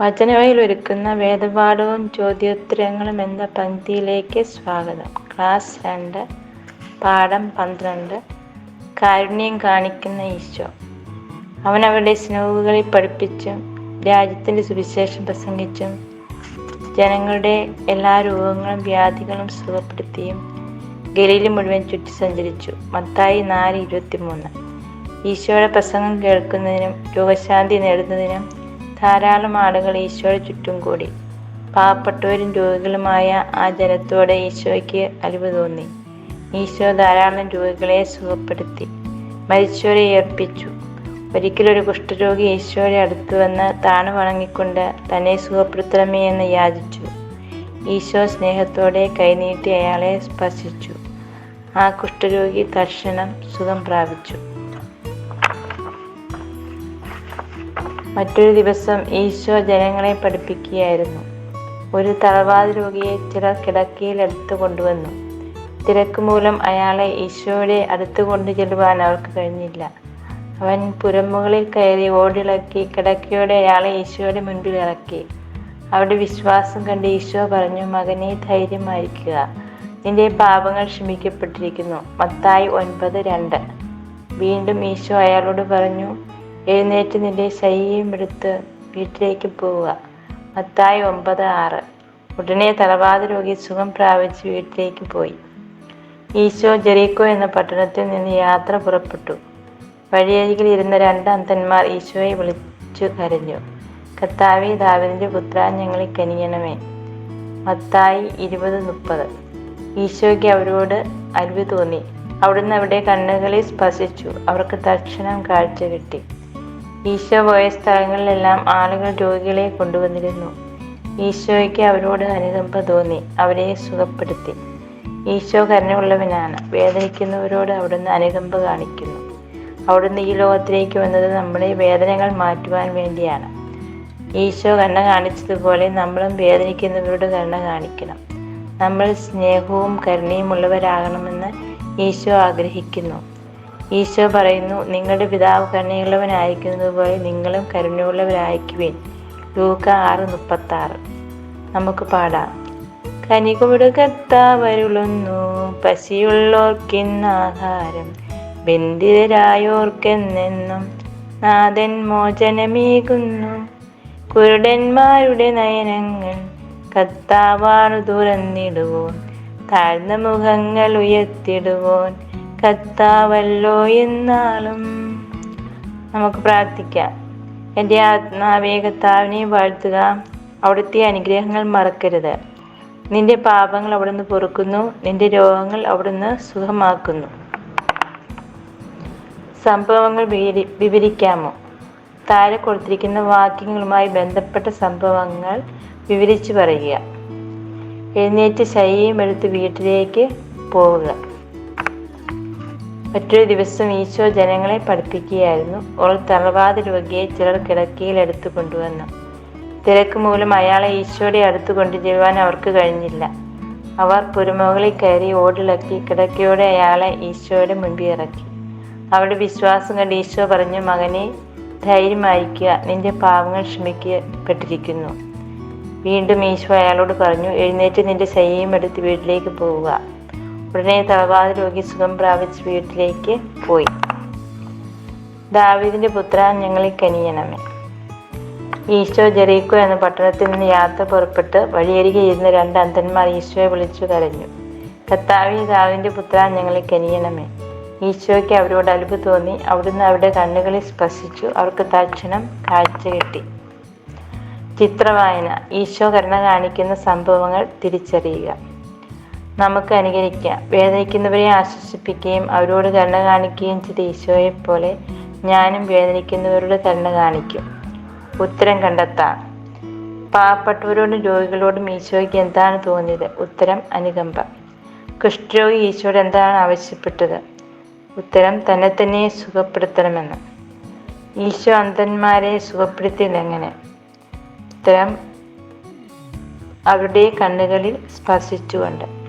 വചനവയിൽ ഒരുക്കുന്ന വേദപാഠവും ചോദ്യോത്തരങ്ങളും എന്ന പങ്ക്തിയിലേക്ക് സ്വാഗതം. ക്ലാസ് രണ്ട് പാഠം പന്ത്രണ്ട് കാരുണ്യം കാണിക്കുന്ന ഈശോ. അവൻ അവരുടെ സ്നോവുകളിൽ പഠിപ്പിച്ചും രാജ്യത്തിന്റെ സുവിശേഷം പ്രസംഗിച്ചും ജനങ്ങളുടെ എല്ലാ രോഗങ്ങളും വ്യാധികളും സുഖപ്പെടുത്തിയും ഗലിയിൽ മുഴുവൻ ചുറ്റി സഞ്ചരിച്ചു. മത്തായി നാല് ഇരുപത്തിമൂന്ന്. ഈശോയുടെ പ്രസംഗം കേൾക്കുന്നതിനും രോഗശാന്തി നേടുന്നതിനും ധാരാളം ആളുകൾ ഈശോയുടെ ചുറ്റും കൂടി. പാവപ്പെട്ടവരും രോഗികളുമായ ആ ജനത്തോടെ ഈശോയ്ക്ക് അലിവ് തോന്നി. ഈശോ ധാരാളം രോഗികളെ സുഖപ്പെടുത്തി. മരിച്ചവരെ ഏർപ്പിച്ചു ഒരിക്കലൊരു കുഷ്ഠരോഗി ഈശോയുടെ അടുത്ത് വന്ന് താണു വണങ്ങിക്കൊണ്ട് തന്നെ സുഖപ്പെടുത്തണമേ എന്ന് യാചിച്ചു. ഈശോ സ്നേഹത്തോടെ കൈനീട്ടി അയാളെ സ്പർശിച്ചു. ആ കുഷ്ഠരോഗി തർശനം സുഖം പ്രാപിച്ചു. മറ്റൊരു ദിവസം ഈശോ ജനങ്ങളെ പഠിപ്പിക്കുകയായിരുന്നു. ഒരു തറവാത് രോഗിയെ ചിലർ കിടക്കയിൽ എടുത്തു കൊണ്ടുവന്നു. തിരക്ക് മൂലം അയാളെ ഈശോയുടെ അടുത്ത് കൊണ്ടു ചെല്ലുവാൻ അവർക്ക് കഴിഞ്ഞില്ല. അവൻ പുരമുകളിൽ കയറി ഓടിളക്കി കിടക്കയോടെ അയാളെ ഈശോയുടെ മുൻപിൽ ഇറക്കി. അവരുടെ വിശ്വാസം കണ്ട് ഈശോ പറഞ്ഞു മകനെ ധൈര്യമായിരിക്കുക. നിന്റെ പാപങ്ങൾ ക്ഷമിക്കപ്പെട്ടിരിക്കുന്നു. മത്തായി ഒൻപത് രണ്ട്. വീണ്ടും ഈശോ അയാളോട് പറഞ്ഞു എഴുന്നേറ്റ് നിന്റെ ശയ്യയും എടുത്ത് വീട്ടിലേക്ക് പോവുക. മത്തായി ഒമ്പത് ആറ്. ഉടനെ തലവാദ രോഗി സുഖം പ്രാപിച്ച് വീട്ടിലേക്ക് പോയി. ഈശോ ജെറീക്കോ എന്ന പട്ടണത്തിൽ നിന്ന് യാത്ര പുറപ്പെട്ടു. വഴിയരികിൽ ഇരുന്ന രണ്ട് അന്തന്മാർ ഈശോയെ വിളിച്ചു കരഞ്ഞു. കത്താവി ദാവിദിന്റെ പുത്ര ഞങ്ങളെ കനിയണമേ. മത്തായി ഇരുപത് മുപ്പത്. ഈശോയ്ക്ക് അവരോട് അരുവ് തോന്നി. അവിടുന്ന് അവിടെ കണ്ണുകളെ സ്പർശിച്ചു. അവർക്ക് തക്ഷണം കാഴ്ച കിട്ടി. ഈശോ പോയ സ്ഥലങ്ങളിലെല്ലാം ആളുകൾ രോഗികളെ കൊണ്ടുവന്നിരുന്നു. ഈശോയ്ക്ക് അവരോട് അനുകമ്പ തോന്നി അവരെ സുഖപ്പെടുത്തി. ഈശോ കരുണയുള്ളവനാണ് വേദനിക്കുന്നവരോട് അവിടുന്ന് അനുകമ്പ കാണിക്കുന്നു. അവിടുന്ന് ഈ ലോകത്തിലേക്ക് വന്നത് നമ്മുടെ വേദനകൾ മാറ്റുവാൻ വേണ്ടിയാണ്. ഈശോ കരുണ കാണിച്ചതുപോലെ നമ്മളും വേദനിക്കുന്നവരോട് കരുണ കാണിക്കണം. നമ്മൾ സ്നേഹവും കരുണയും ഉള്ളവരാകണമെന്ന് ഈശോ ആഗ്രഹിക്കുന്നു. ഈശോ പറയുന്നു നിങ്ങളുടെ പിതാവ് കരുണയുള്ളവനായിരിക്കുന്നത് പോലെ നിങ്ങളും കരുണയുള്ളവരായിരിക്കുവേൻ. ലൂക്ക ആറ് മുപ്പത്തി ആറ് നമുക്ക് പാടാം. കനികൊടുക്കത്താവരുളുന്നു പശിയുള്ളോർക്കിന്നാഹാരം ബന്ധിതരായോർക്കെന്നെന്നും നാഥൻ മോചനമേകുന്നു. കുരുടന്മാരുടെ നയനങ്ങൾ കത്താവാറു തുറന്നിടുവോൻ താഴ്ന്ന മുഖങ്ങൾ ഉയർത്തിടുവോൻ കത്താവല്ലോ എന്നാലും നമുക്ക് പ്രാർത്ഥിക്കാം. എന്റെ ആത്മാവേ കത്താവിനെ വാഴ്ത്തുക. അവിടുത്തെ അനുഗ്രഹങ്ങൾ മറക്കരുത്. നിന്റെ പാപങ്ങൾ അവിടുന്ന് പൊറുക്കുന്നു. നിന്റെ രോഗങ്ങൾ അവിടുന്ന് സുഖമാക്കുന്നു. സംഭവങ്ങൾ വിവരിക്കാമോ? താഴെ കൊടുത്തിരിക്കുന്ന വാക്യങ്ങളുമായി ബന്ധപ്പെട്ട സംഭവങ്ങൾ വിവരിച്ചു പറയുക. എഴുന്നേറ്റ് ശയ്യയും എടുത്ത് വീട്ടിലേക്ക് പോവുക. മറ്റൊരു ദിവസം ഈശോ ജനങ്ങളെ പഠിപ്പിക്കുകയായിരുന്നു. ഒരു തറവാത രോഗിയെ ചിലർ കിടക്കയിൽ എടുത്തു കൊണ്ടുവന്നു. തിരക്ക് മൂലം അയാളെ ഈശോയുടെ അടുത്ത് കൊണ്ടുചെല്ലുവാൻ അവർക്ക് കഴിഞ്ഞില്ല. അവർ പുരുമുകളിൽ കയറി ഓടിളക്കി കിടക്കയോടെ അയാളെ ഈശോയുടെ മുൻപിൽ ഇറക്കി. അവിടെ വിശ്വാസം കണ്ട് ഈശോ പറഞ്ഞു മകനെ ധൈര്യമായിരിക്കുക. നിന്റെ പാവങ്ങൾ ക്ഷമിക്കപ്പെട്ടിരിക്കുന്നു. വീണ്ടും ഈശോ അയാളോട് പറഞ്ഞു എഴുന്നേറ്റ് നിന്റെ ശയ്യയും എടുത്ത് വീട്ടിലേക്ക് പോവുക. ഉടനെ തളവാത രോഗി സുഖം പ്രാപിച്ച് വീട്ടിലേക്ക് പോയി. ദാവീദിന്റെ പുത്ര ഞങ്ങളെ കനിയണമേ. ഈശോ ജെറീക്കോ എന്ന പട്ടണത്തിൽ നിന്ന് യാത്ര പുറപ്പെട്ട് വഴിയരികെ ഇരുന്ന രണ്ട് അന്ധന്മാർ ഈശോയെ വിളിച്ചു കരഞ്ഞു. കത്താവി ദാവിന്റെ പുത്ര ഞങ്ങളെ കനിയണമേ. ഈശോയ്ക്ക് അവരോട് അലുപ് തോന്നി അവിടുന്ന് അവരുടെ കണ്ണുകളിൽ സ്പർശിച്ചു. അവർക്ക് തക്ഷണം കാഴ്ച കിട്ടി. ചിത്രവായന. ഈശോ കരുണ കാണിക്കുന്ന സംഭവങ്ങൾ തിരിച്ചറിയുക. നമുക്ക് അനുകരിക്കാം. വേദനിക്കുന്നവരെ ആശ്വസിപ്പിക്കുകയും അവരോട് കരുണ കാണിക്കുകയും ചെയ്ത ഈശോയെ പോലെ ഞാനും വേദനിക്കുന്നവരോട് കരുണ കാണിക്കും. ഉത്തരം കണ്ടെത്താം. പാവപ്പെട്ടവരോടും രോഗികളോടും ഈശോയ്ക്ക് എന്താണ് തോന്നിയത്? ഉത്തരം അനുകമ്പ. കുഷ്ഠരോഗി ഈശോയോട് എന്താണ് ആവശ്യപ്പെട്ടത്? ഉത്തരം തന്നെ തന്നെ സുഖപ്പെടുത്തണമെന്ന്. ഈശോ അന്ധന്മാരെ സുഖപ്പെടുത്തിയത് എങ്ങനെ? ഉത്തരം അവരുടെ കണ്ണുകളിൽ സ്പർശിച്ചുകൊണ്ട്.